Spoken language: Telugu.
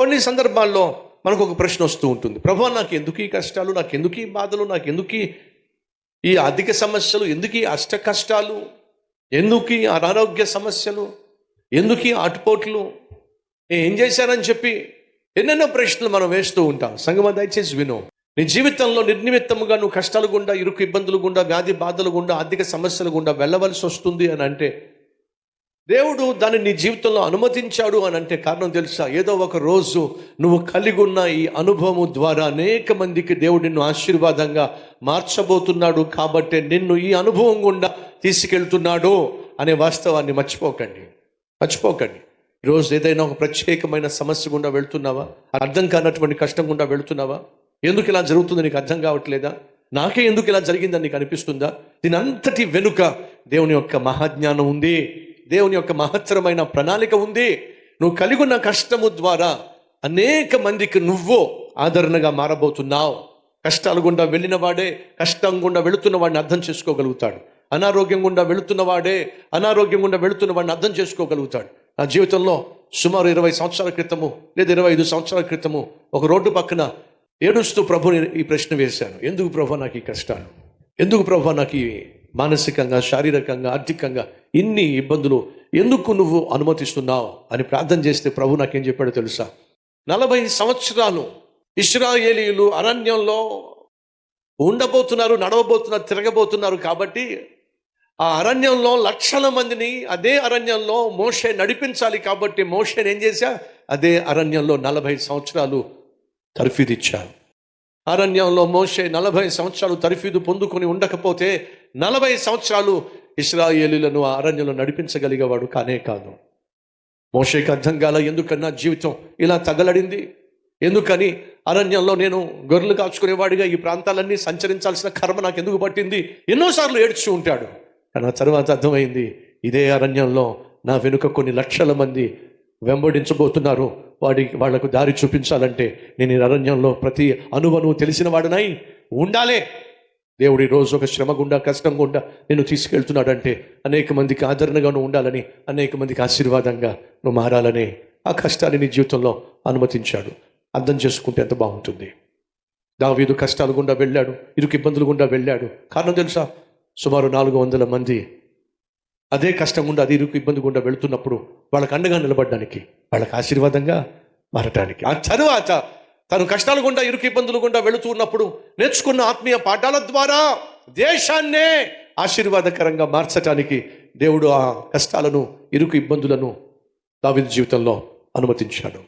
కొన్ని సందర్భాల్లో మనకు ఒక ప్రశ్న వస్తూ ఉంటుంది. ప్రభు నాకు ఎందుకు ఈ కష్టాలు? నాకు ఎందుకు ఈ బాధలు? నాకు ఎందుకు ఈ- ఆర్థిక సమస్యలు? ఎందుకు ఈ అష్ట కష్టాలు? ఎందుకు ఈ అనారోగ్య సమస్యలు? ఎందుకు ఈ ఆటుపోట్లు? ఏం చేశానని చెప్పి ఎన్నెన్నో ప్రశ్నలు మనం వేస్తూ ఉంటాం. సంగమ దయచేసి విను. నీ జీవితంలో నిర్నిమిత్తముగా నువ్వు కష్టాలు గుండా ఇరుకు ఇబ్బందులు గుండా వ్యాధి బాధలు గుండా ఆర్థిక సమస్యలు గుండా వెళ్ళవలసి వస్తుంది అని అంటే దేవుడు దాన్ని నీ జీవితంలో అనుమతించాడు అని అంటే కారణం తెలుసా? ఏదో ఒక రోజు నువ్వు కలిగి ఉన్న ఈ అనుభవము ద్వారా అనేక మందికి దేవుడు నిన్ను ఆశీర్వాదంగా మార్చబోతున్నాడు కాబట్టి నిన్ను ఈ అనుభవం గుండా తీసుకెళ్తున్నాడు అనే వాస్తవాన్ని మర్చిపోకండి. మర్చిపోకండి. ఈరోజు ఏదైనా ఒక ప్రత్యేకమైన సమస్య గుండా వెళ్తున్నావా? అర్థం కానటువంటి కష్టం గుండా వెళ్తున్నావా? ఎందుకు ఇలా జరుగుతుందో నీకు అర్థం కావట్లేదా? నాకే ఎందుకు ఇలా జరిగిందని నీకు అనిపిస్తుందా? దీని అంతటి వెనుక దేవుని యొక్క మహాజ్ఞానం ఉంది. దేవుని యొక్క మహత్తరమైన ప్రణాళిక ఉంది. నువ్వు కలిగి ఉన్న కష్టము ద్వారా అనేక మందికి నువ్వు ఆదరణగా మారబోతున్నావు. కష్టాలు గుండా వెళ్ళిన వాడే కష్టం గుండా వెళుతున్న వాడిని అర్థం చేసుకోగలుగుతాడు. అనారోగ్యం గుండా వెళుతున్న వాడే అనారోగ్యం గుండా వెళుతున్న వాడిని అర్థం చేసుకోగలుగుతాడు. నా జీవితంలో సుమారు ఇరవై సంవత్సరాల క్రితము లేదా ఇరవై ఐదు సంవత్సరాల క్రితము ఒక రోడ్డు పక్కన ఏడుస్తూ ప్రభుని ఈ ప్రశ్న వేశాను. ఎందుకు ప్రభు నాకు ఈ కష్టాలు? ఎందుకు ప్రభు నాకు ఈ మానసికంగా శారీరకంగా ఆర్థికంగా ఇన్ని ఇబ్బందులు ఎందుకు నువ్వు అనుమతిస్తున్నావు అని ప్రార్థన చేస్తే ప్రభు నాకేం చెప్పాడో తెలుసా? నలభై సంవత్సరాలు ఇస్రాయేలీలు అరణ్యంలో ఉండబోతున్నారు నడవబోతున్నారు తిరగబోతున్నారు కాబట్టి ఆ అరణ్యంలో లక్షల మందిని అదే అరణ్యంలో మోషే నడిపించాలి కాబట్టి మోషేని ఏం చేశా? అదే అరణ్యంలో నలభై సంవత్సరాలు తర్ఫీదిచ్చాను అరణ్యంలో మోషే నలభై సంవత్సరాలు తరిఫీదు పొందుకొని ఉండకపోతే నలభై సంవత్సరాలు ఇస్రాయేలీలను ఆ అరణ్యంలో నడిపించగలిగేవాడు కానే కాదు. మోషేకి అర్థం కాల ఎందుకన్నా జీవితం ఇలా తగలడింది? ఎందుకని అరణ్యంలో నేను గొర్రెలు కాచుకునేవాడిగా ఈ ప్రాంతాలన్నీ సంచరించాల్సిన కర్మ నాకు ఎందుకు పట్టింది? ఎన్నోసార్లు ఏడ్చి ఉంటాడు. కానీ ఆ తర్వాత అర్థమైంది ఇదే అరణ్యంలో నా వెనుక కొన్ని లక్షల మంది వెంబడించబోతున్నారు. వాడి వాళ్ళకు దారి చూపించాలంటే నేను ఈ అరణ్యంలో ప్రతి అనువను తెలిసిన వాడినై ఉండాలే. దేవుడు రోజు ఒక శ్రమ గుండా కష్టం గుండా నేను తీసుకెళ్తున్నాడంటే అనేక మందికి ఆదరణగా నువ్వు ఉండాలని అనేక మందికి ఆశీర్వాదంగా నువ్వు మారాలని ఆ కష్టాన్ని నీ జీవితంలో అనుమతించాడు. అర్థం చేసుకుంటే ఎంత బాగుంటుంది. దావీదు కష్టాలు గుండా వెళ్ళాడు ఇరుకు ఇబ్బందులు గుండా వెళ్ళాడు. కారణం తెలుసా? సుమారు నాలుగు వందల మంది అదే కష్టం గుండా అది ఇరుకు ఇబ్బంది గుండా వెళుతున్నప్పుడు వాళ్ళకి అండగా నిలబడడానికి వాళ్ళకి ఆశీర్వాదంగా మారటానికి. ఆ తరువాత తను కష్టాలు గుండా ఇరుకు ఇబ్బందులు గుండా వెళుతూ ఉన్నప్పుడు నేర్చుకున్న ఆత్మీయ పాఠాల ద్వారా దేశాన్నే ఆశీర్వాదకరంగా మార్చటానికి దేవుడు ఆ కష్టాలను ఇరుకు ఇబ్బందులను దావిద జీవితంలో అనుమతించాడు.